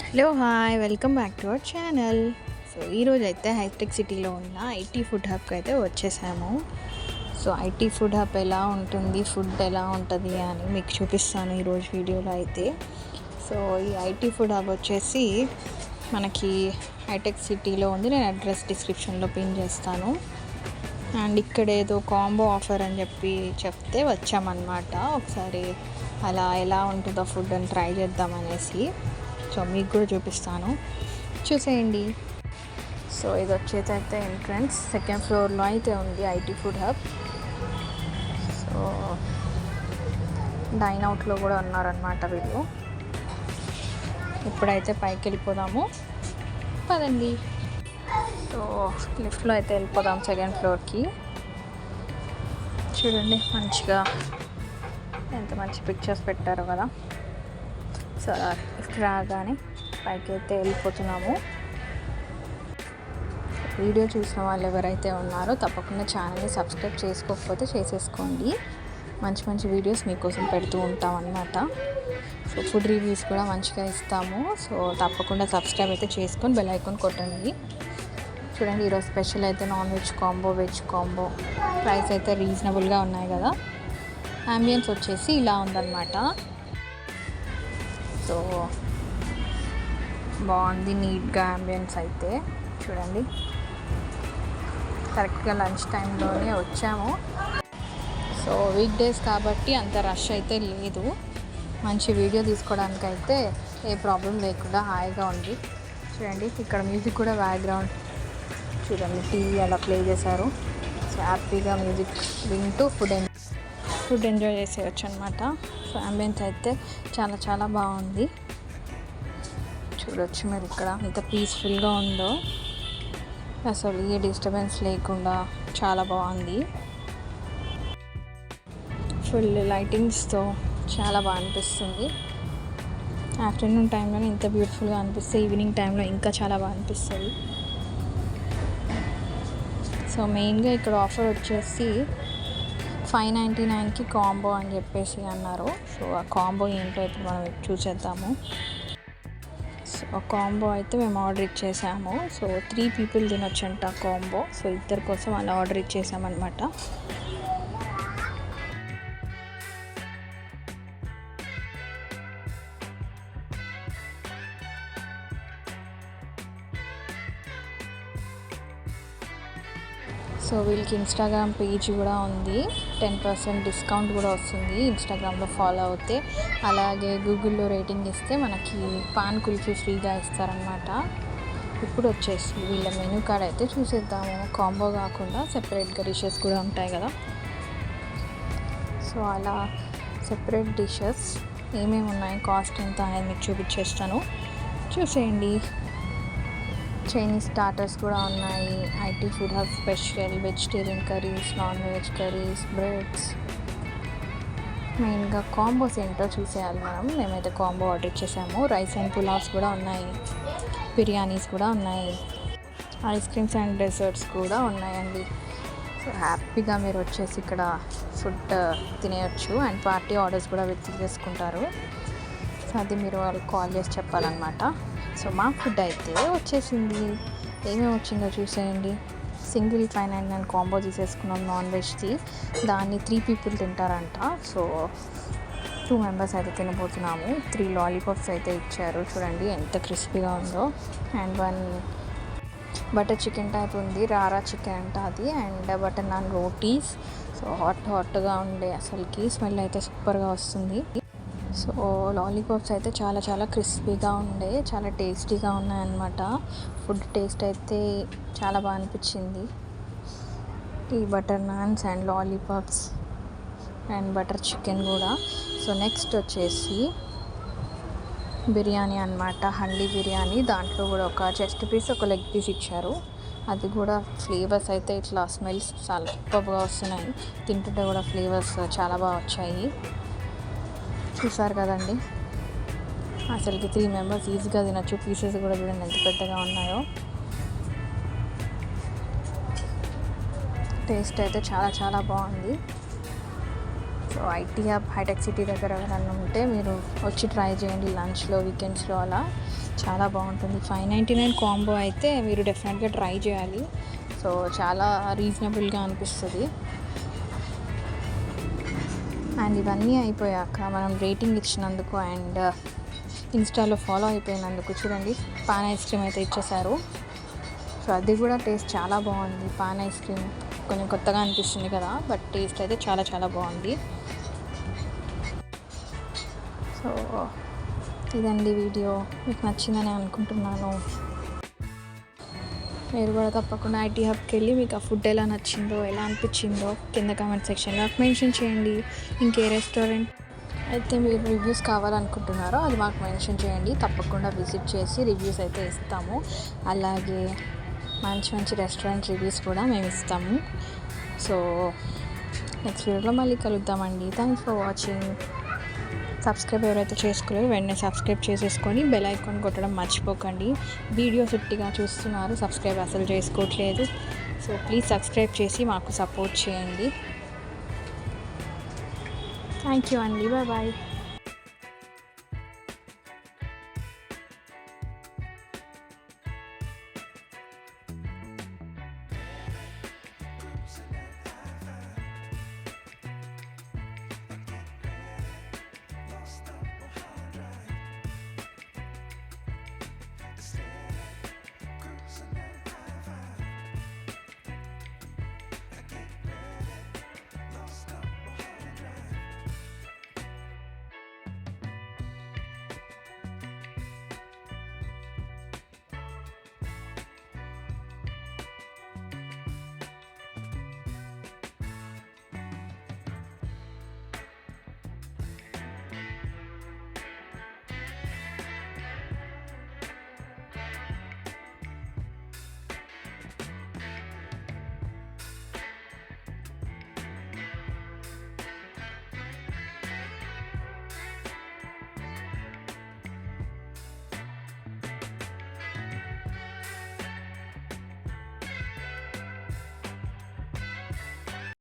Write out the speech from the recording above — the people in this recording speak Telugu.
Hello hi welcome back to our channel so ఈరోజు అయితే హైటెక్ సిటీలో ఉన్న ఐటీ ఫుడ్ హబ్కి అయితే వచ్చేసాము. సో ఐటీ ఫుడ్ హబ్ ఎలా ఉంటుంది ఫుడ్ ఎలా ఉంటుంది అని మీకు చూపిస్తాను ఈరోజు వీడియోలో అయితే. సో ఈ ఐటీ ఫుడ్ హబ్ వచ్చేసి మనకి హైటెక్ సిటీలో ఉంది. నేను అడ్రస్ డిస్క్రిప్షన్లో పిన్ చేస్తాను. అండ్ ఇక్కడ ఏదో కాంబో ఆఫర్ అని చెప్పి చెప్తే వచ్చామన్నమాట. ఒకసారి అలా ఎలా ఉంటుందో ఫుడ్ అని ట్రై చేద్దామనేసి సో మీకు కూడా చూపిస్తాను. చూసేయండి. సో ఇది వచ్చేది అయితే ఎంట్రన్స్ సెకండ్ ఫ్లోర్లో అయితే ఉంది IT food hub so dine అవుట్లో కూడా ఉన్నారనమాట వీళ్ళు. ఇప్పుడైతే పైకి వెళ్ళిపోదాము. పదండి. సో లిఫ్ట్లో అయితే వెళ్ళిపోదాం సెకండ్ ఫ్లోర్కి చూడండి మంచిగా ఎంత మంచి పిక్చర్స్ పెట్టారు కదా. సో లిఫ్ట్ రాగానే పైకి అయితే వెళ్ళిపోతున్నాము. వీడియో చూసిన వాళ్ళు ఎవరైతే ఉన్నారో తప్పకుండా ఛానల్ని సబ్స్క్రైబ్ చేసుకోకపోతే చేసేసుకోండి. మంచి మంచి వీడియోస్ మీకోసం పెడుతూ ఉంటాం అన్నమాట. సో ఫుడ్ రివ్యూస్ కూడా మంచిగా ఇస్తాము. సో తప్పకుండా సబ్స్క్రైబ్ అయితే చేసుకొని బెల్ ఐకాన్ కొట్టండి. చూడండి ఈరోజు స్పెషల్ అయితే non veg combo veg combo. Price అయితే రీజనబుల్గా ఉన్నాయి కదా. అంబియన్స్ వచ్చేసి ఇలా ఉందన్నమాట. సో బాగుంది నీట్గా అంబియన్స్ అయితే. చూడండి. కరెక్ట్గా లంచ్ టైంలోనే వచ్చాము. సో వీక్ డేస్ కాబట్టి అంత రష్ అయితే లేదు. మంచి వీడియో తీసుకోవడానికి అయితే ఏ ప్రాబ్లం లేకుండా హాయిగా ఉంది. చూడండి ఇక్కడ మ్యూజిక్ కూడా బ్యాక్గ్రౌండ్ చూడండి టీవీ అలా ప్లే చేశారు. సో హ్యాపీగా మ్యూజిక్ వింటూ ఫుడ్ ఫుడ్ ఎంజాయ్ చేసేయచ్చు అనమాట సో అంబియన్స్ అయితే చాలా చాలా బాగుంది. చూడొచ్చు మీరు ఇక్కడ ఎంత పీస్ఫుల్గా ఉందో. అసలు ఏ డిస్టర్బెన్స్ లేకుండా చాలా బాగుంది. ఫుల్ లైటింగ్స్తో చాలా బాగా అనిపిస్తుంది. ఆఫ్టర్నూన్ టైంలో ఇంత బ్యూటిఫుల్గా అనిపిస్తే ఈవినింగ్ టైంలో ఇంకా చాలా బాగా అనిపిస్తుంది. సో మెయిన్గా ఇక్కడ ఆఫర్ వచ్చేసి ఫైవ్ నైంటీ నైన్కి కాంబో అని చెప్పేసి అన్నారు. సో ఆ కాంబో ఏంటో ఇప్పుడు మనం చూసేద్దాము. సో ఆ కాంబో అయితే మేము ఆర్డర్ ఇచ్చేసాము. సో త్రీ పీపుల్ తినొచ్చంట కాంబో. సో ఇద్దరి కోసం అలా ఆర్డర్ ఇచ్చేసామన్నమాట. సో వీళ్ళకి ఇన్స్టాగ్రామ్ పేజ్ కూడా ఉంది. టెన్ పర్సెంట్ డిస్కౌంట్ కూడా వస్తుంది. ఇన్స్టాగ్రామ్లో ఫాలో అవుతే. అలాగే గూగుల్లో రేటింగ్ ఇస్తే మనకి పాన్ కుల్ఫీ ఫ్రీగా ఇస్తారనమాట ఇప్పుడు వచ్చేసి వీళ్ళ మెనూ కార్డ్ అయితే చూసేద్దాము. కాంబో కాకుండా సెపరేట్గా డిషెస్ కూడా ఉంటాయి కదా. సో అలా సెపరేట్ డిషెస్ ఏమేమి ఉన్నాయి? కాస్ట్ ఎంత అనేది మీకు చూపించేస్తాను. చూసేయండి. చైనీస్ స్టార్టర్స్ కూడా ఉన్నాయి. IT food hub special vegetarian curries non veg curries breads మెయిన్గా కాంబోస్ ఏంటో చూసేయాలి మనం. మేమైతే కాంబో ఆర్డర్ ఇచ్చేసాము రైస్ అండ్ పులావ్స్ కూడా ఉన్నాయి. బిర్యానీస్ కూడా ఉన్నాయి. ఐస్ క్రీమ్స్ అండ్ డెజర్ట్స్ కూడా ఉన్నాయండి. సో హ్యాపీగా మీరు వచ్చేసి ఇక్కడ ఫుడ్ తినేయచ్చు. అండ్ పార్టీ ఆర్డర్స్ కూడా విత్ చేసుకుంటారు. సో అది మీరు వాళ్ళకి కాల్ చేసి చెప్పాలన్నమాట. సో మా ఫుడ్ అయితే వచ్చేసింది. ఏమేమి వచ్చిందో చూసేయండి. Single five nine nine combo తీసేసుకున్నాం నాన్ వెజ్ది. దాన్ని త్రీ పీపుల్ తింటారంట. సో టూ మెంబర్స్ అయితే తినబోతున్నాము. త్రీ లాలీపాప్స్ అయితే ఇచ్చారు. చూడండి ఎంత క్రిస్పీగా ఉందో. And one butter chicken type ఉంది. రారా చికెన్ అంట అది. And butter naan rotis. So hot హాట్గా ఉండే అసలుకి స్మెల్ అయితే సూపర్గా వస్తుంది. సో లాలీపాప్స్ అయితే చాలా చాలా క్రిస్పీగా ఉండే చాలా టేస్టీగా ఉన్నాయన్నమాట. ఫుడ్ టేస్ట్ అయితే చాలా బాగా అనిపించింది. ఈ butter naans and lollipops and butter chicken కూడా. సో నెక్స్ట్ వచ్చేసి బిర్యానీ అనమాట హండీ బిర్యానీ. దాంట్లో కూడా ఒక చెస్ట్ పీస్ ఒక లెగ్ పీస్ ఇచ్చారు. అది కూడా ఫ్లేవర్స్ అయితే ఇట్లా స్మెల్స్ చాలా సూపర్గా వస్తున్నాయి. తింటుంటే కూడా ఫ్లేవర్స్ చాలా బాగా వచ్చాయి. చూసారు కదండి? అసలుకి త్రీ మెంబర్స్ ఈజీగా తినచ్చు. పీసెస్ కూడా చూడండి ఎంత పెద్దగా ఉన్నాయో. టేస్ట్ అయితే చాలా చాలా బాగుంది. సో ఐటీ హబ్ హైటెక్ సిటీ దగ్గర ఎవరన్నా ఉంటే మీరు వచ్చి ట్రై చేయండి లంచ్లో వీకెండ్స్లో అలా. చాలా బాగుంటుంది. ఫైవ్ నైంటీ నైన్ కాంబో అయితే మీరు డెఫినెట్గా ట్రై చేయాలి. సో చాలా రీజనబుల్గా అనిపిస్తుంది. అండ్ ఇవన్నీ అయిపోయాక మనం రేటింగ్ ఇచ్చినందుకు అండ్ uh, ఇన్స్టాలో ఫాలో అయిపోయినందుకు చూడండి. పాన్ ఐస్ క్రీమ్ అయితే ఇచ్చేసారు సో అది కూడా టేస్ట్ చాలా బాగుంది. పాన్ ఐస్ క్రీమ్ కొంచెం కొత్తగా అనిపిస్తుంది కదా బట్ టేస్ట్ అయితే చాలా చాలా బాగుంది. సో ఇదండి వీడియో. మీకు నచ్చిందని అనుకుంటున్నాను. మీరు కూడా తప్పకుండా ఐటీ హబ్కి వెళ్ళి మీకు ఆ ఫుడ్ ఎలా నచ్చిందో ఎలా అనిపించిందో కింద కామెంట్ సెక్షన్లో మెన్షన్ చేయండి. ఇంకే రెస్టారెంట్ అయితే మీరు రివ్యూస్ కావాలనుకుంటున్నారో అది మాకు మెన్షన్ చేయండి. తప్పకుండా విజిట్ చేసి రివ్యూస్ అయితే ఇస్తాము. అలాగే మంచి మంచి రెస్టారెంట్ రివ్యూస్ కూడా మేము ఇస్తాము. సో నెక్స్ట్ వీడియోలో మళ్ళీ కలుద్దామండి. థ్యాంక్స్ ఫర్ వాచింగ్ సబ్స్క్రైబ్ ఎవరైతే చేసుకోలేదో వెంటనే సబ్స్క్రైబ్ చేసేసుకొని బెల్ ఐకాన్ కొట్టడం మర్చిపోకండి. వీడియో సుట్టిగా చూస్తున్నారు సబ్స్క్రైబ్ అసలు చేసుకోవట్లేదు. సో ప్లీజ్ సబ్స్క్రైబ్ చేసి మాకు సపోర్ట్ చేయండి. థ్యాంక్ యూ అండి బాయ్ బాయ్